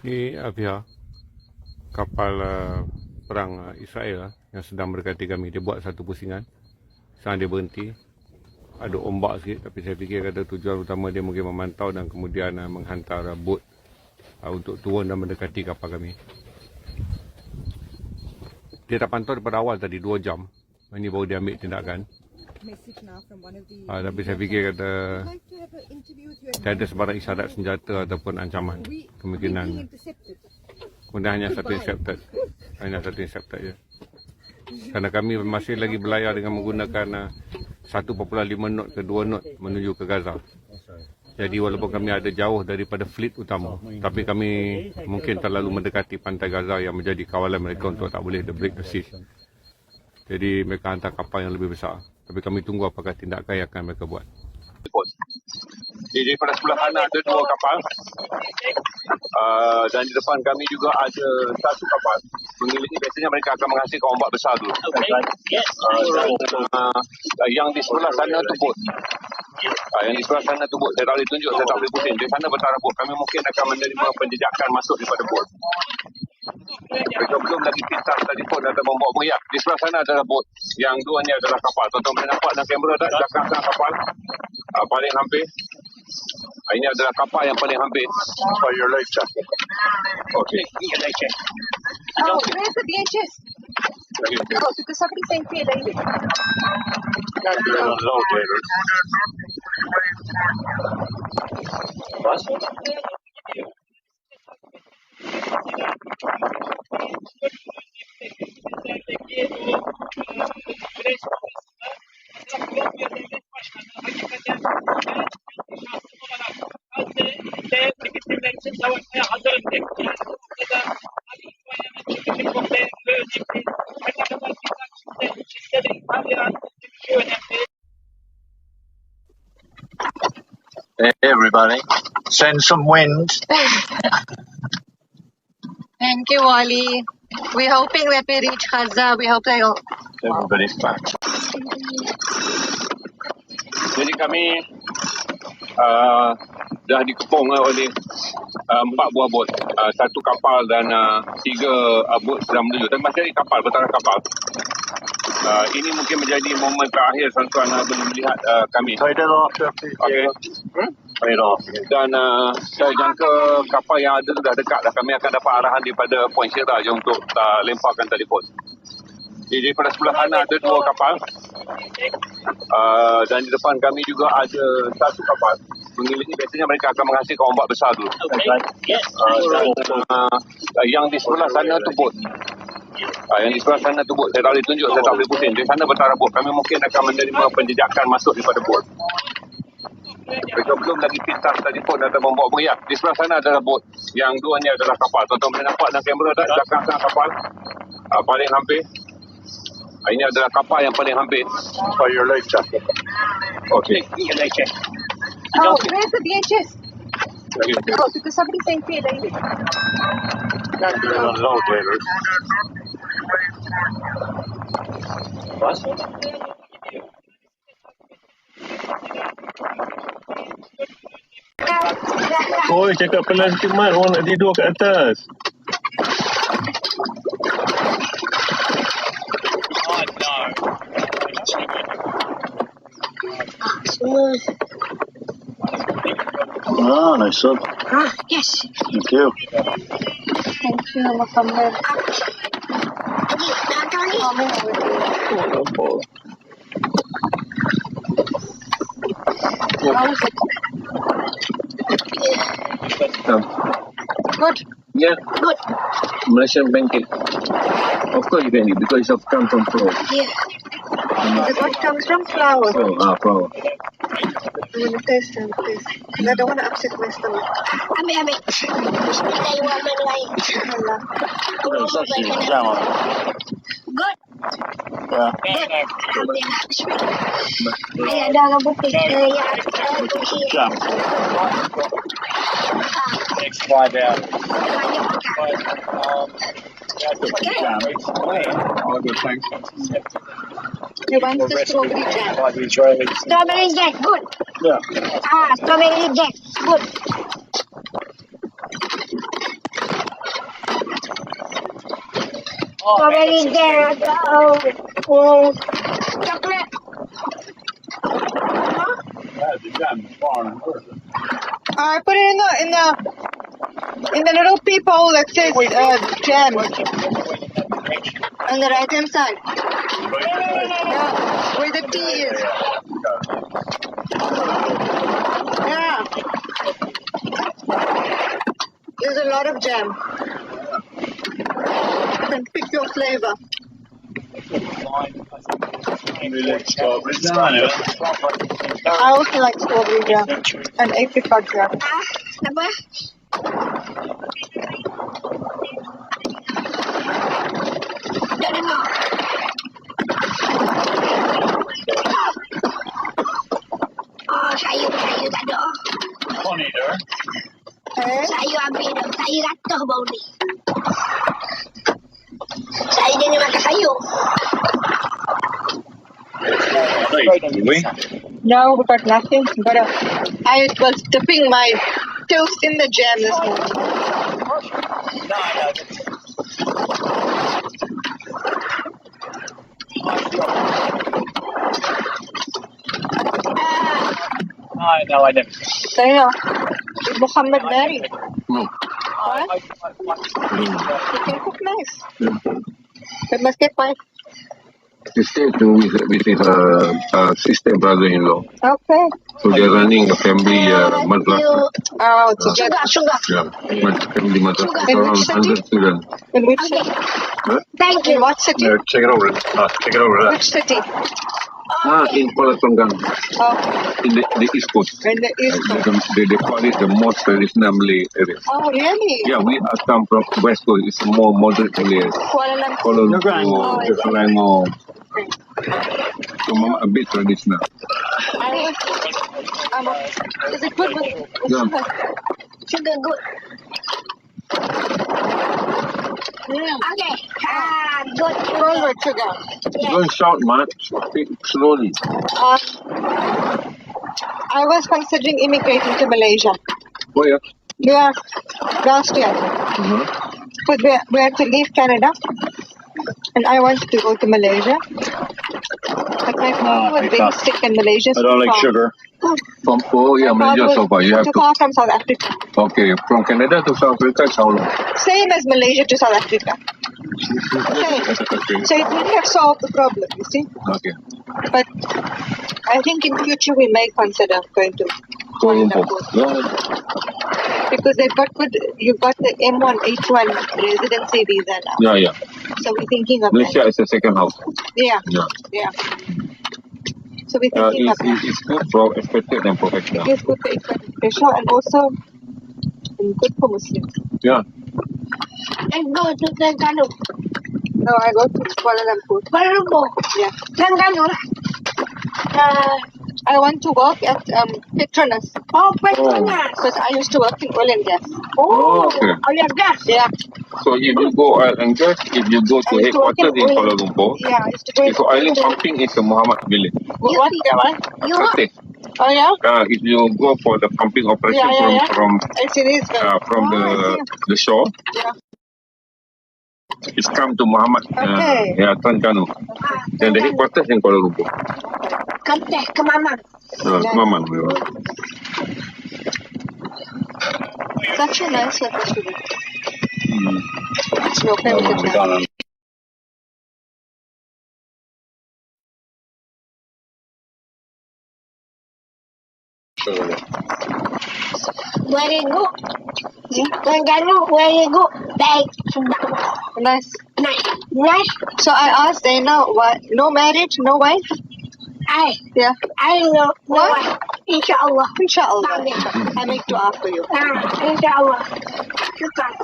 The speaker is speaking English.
Ni Avia kapal uh, perang uh, Israel uh, yang sedang mendekati kami. Dia buat satu pusingan. Sekarang dia berhenti. Ada ombak sikit tapi saya fikir kata tujuan utama dia mungkin memantau dan kemudian uh, menghantar uh, bot uh, untuk turun dan mendekati kapal kami. Dia dah pantau daripada awal tadi 2 jam. Ini baru dia ambil tindakan. Message now from one of the. Uh, tapi saya fikir kata tak ada sebarang isyarat senjata ataupun ancaman. Kemungkinan. Kemudian hanya satu intercepted. Hanya satu intercepted je. Kerana kami masih lagi berlayar dengan menggunakan uh, 1.5 knot ke 2 knot menuju ke Gaza. Jadi walaupun kami ada jauh daripada fleet utama, tapi kami mungkin terlalu mendekati pantai Gaza yang menjadi kawalan mereka untuk tak boleh the break the siege. Jadi mereka hantar kapal yang lebih besar. Tapi kami tunggu apakah tindakan yang akan mereka buat. Jadi daripada sebelah kanan ada dua kapal. Uh, dan di depan kami juga ada satu kapal. Mengelilingi biasanya mereka akan menghasilkan ombak besar dulu. Uh, uh, yang di sebelah sana tu bot. Uh, yang di sebelah sana tu bot. Saya tak boleh tunjuk, saya tak boleh pusing. Di sana bertara bot. Kami mungkin akan menerima penjejakan masuk daripada bot. Belum lagi pintar telefon atau membawa meriah. Di sebelah sana adalah bot. Yang dua ni adalah kapal. Tuan-tuan boleh nampak dalam kamera tak? Belakang sana kapal. Uh, paling hampir. Ah, Ini adalah kapal yang paling hampir. For your life jacket. Okay. Oh, where's the DHS? Oh, because somebody saying clear David. savaşmaya everybody. Send some wind. Thank you, Wally. We're hoping that we reach Gaza. We hope they'll. Everybody's back. Jadi kami uh, dah dikepung uh, oleh uh, empat buah bot. Uh, satu kapal dan uh, tiga uh, bot sedang menuju. Tapi masih ada kapal, bertara kapal. Uh, ini mungkin menjadi momen terakhir tuan-tuan uh, boleh melihat uh, kami. Trade it off Okay. hmm? Trade it off. Dan uh, saya jangka kapal yang ada tu dah dekat dah. Kami akan dapat arahan daripada Point Syirah je untuk uh, lemparkan telefon. Jadi daripada sebelah kanan ada dua kapal. Uh, dan di depan kami juga ada satu kapal. Mengelilingi biasanya mereka akan menghasilkan ombak besar dulu. Uh, dan, uh, yang di sebelah sana tu bot. Uh, yang di sebelah sana tu bot. Saya tak boleh tunjuk, saya tak boleh pusing. Di sana bertara bot. Kami mungkin akan menerima penjejakan masuk daripada bot. Mereka belum lagi pintar telefon atau membawa meriah. Di sebelah sana adalah bot. Yang dua ni adalah kapal. Tuan-tuan boleh nampak dalam kamera tak? Belakang sana kapal. Uh, paling hampir. Uh, ini adalah kapal yang paling hampir. For your life jacket. Okay. Oh, where's the DHS? Oh, because somebody saying clear David. Low gators. Oi, cakap pelan sikit mat. Orang nak tidur kat atas. Ah, nice one. Ah, yes. Thank you. Thank you, Muhammad. Oh, How is it? Good. Yeah. Good. Malaysian banking. Of course you can eat because it's come from flour. Yeah. The what comes from flour. Oh, ah, flour. I'm gonna taste and taste. 'Cause I don't want to upset my stomach. Ambil, ambil. Kita luar benda lain. Allah. Jam ah. Good. Yeah. Ambil lah. Bismillah. Ayah dah orang putih. Eh, ya. Orang putih. Jam. Fly down. All good, thanks. You want the strawberry jam? Like the Israelis. Strawberry jack. Good. Yeah. Ah, strawberry jack. Good. Strawberry jam atau oh, coklat. I put it in the in the in the little people that says uh, jam on the right hand side. Yeah, where the T is. Yeah. There's a lot of jam. You can pick your flavor. I also like strawberry jam and apricot jam. Eh? Sayur habis dah. Sayur ratah bau ni. Saya jangan makan sayur. No, we got nothing. But uh, I was dipping my toast in the jam this morning. No, no, I never. So yeah, is Muhammad married? No. What? He can cook nice. But must get wife. He stayed with, with his uh, uh, sister brother-in-law. Okay. So they're running a family uh, madrasah. Oh, it's Sugar, sugar. Yeah, mad- family madrasah. In Around which city? 100 students. In which Okay. city? Thank In you. what city? check it over. Uh, check it over. Which city? Ah, in Kuala Tonggang, Oh, in the, the East Coast. in the East Uh, Coast. they, they call it the most traditional Malay area. Oh, really? Yeah, we are come from West Coast. It's more moderate areas. Kuala Lumpur. Kuala Oh, Lumpur? Selangor. So mama a bit traditional. I a, is it good with, with Yeah. sugar? Sugar good. Okay. Ah, good. Roll with sugar. Don't shout much. Speak slowly. Uh, I was considering immigrating to Malaysia. Oh yeah. Yeah, last year. Uh-huh. But we, we had to leave Canada. And I wanted to go to Malaysia. But my father was being sick in Malaysia. I don't like sugar. From oh yeah, Malaysia so far. You have to far from South Africa. okay from Canada to South Africa. It's how long? Same as Malaysia to South Africa. Same. okay. So it wouldn't have solved the problem, you see. Okay. But I think in future we may consider going to Kuala Kuala Lumpur. Lumpur. Yeah. Because they've got good, you've got the M1, H1 residency visa now. Yeah, yeah. So we're thinking of Malaysia is the second house. Yeah, Yeah. yeah. So we're Uh, thinking of it's, it's, that. it's good for expected and professional. It's good for pressure and also good for Muslims. Yeah. And go to Terengganu. No, I go to Kuala Lumpur. Kuala Lumpur. Yeah. Terengganu lah. Uh, I want to work at um, Petronas oh, Petronas. because I used to work in oil and gas. Oh, okay. oil and gas. Yeah, So if you go oil and gas, if you go to I used to work headquarters in in oil- Kuala Lumpur, yeah, I used to go if for island pumping is the Muhammad village. What? what? That one? You work Okay. Oh yeah? Uh, if you go for the pumping operation Yeah, yeah, yeah. from It's in Israel. from uh, from oh, I the see. the shore, Yeah. it's come to Muhammad. Uh, Okay. yeah, Terengganu. Ah, Then the headquarters in Kuala Lumpur. Kenteh ke Mamang. Uh, Yeah. Maman. yeah. Such a nice today. Hmm. It's no time to travel. Very good. Terengganu, very good. Baik. Sedap. Nice. Nice. Nice. So I asked Dana, what? No marriage, no wife? I, Yeah. I know. What? Inshallah. Amin. I make dua for you. Ah, InsyaAllah. Syukran.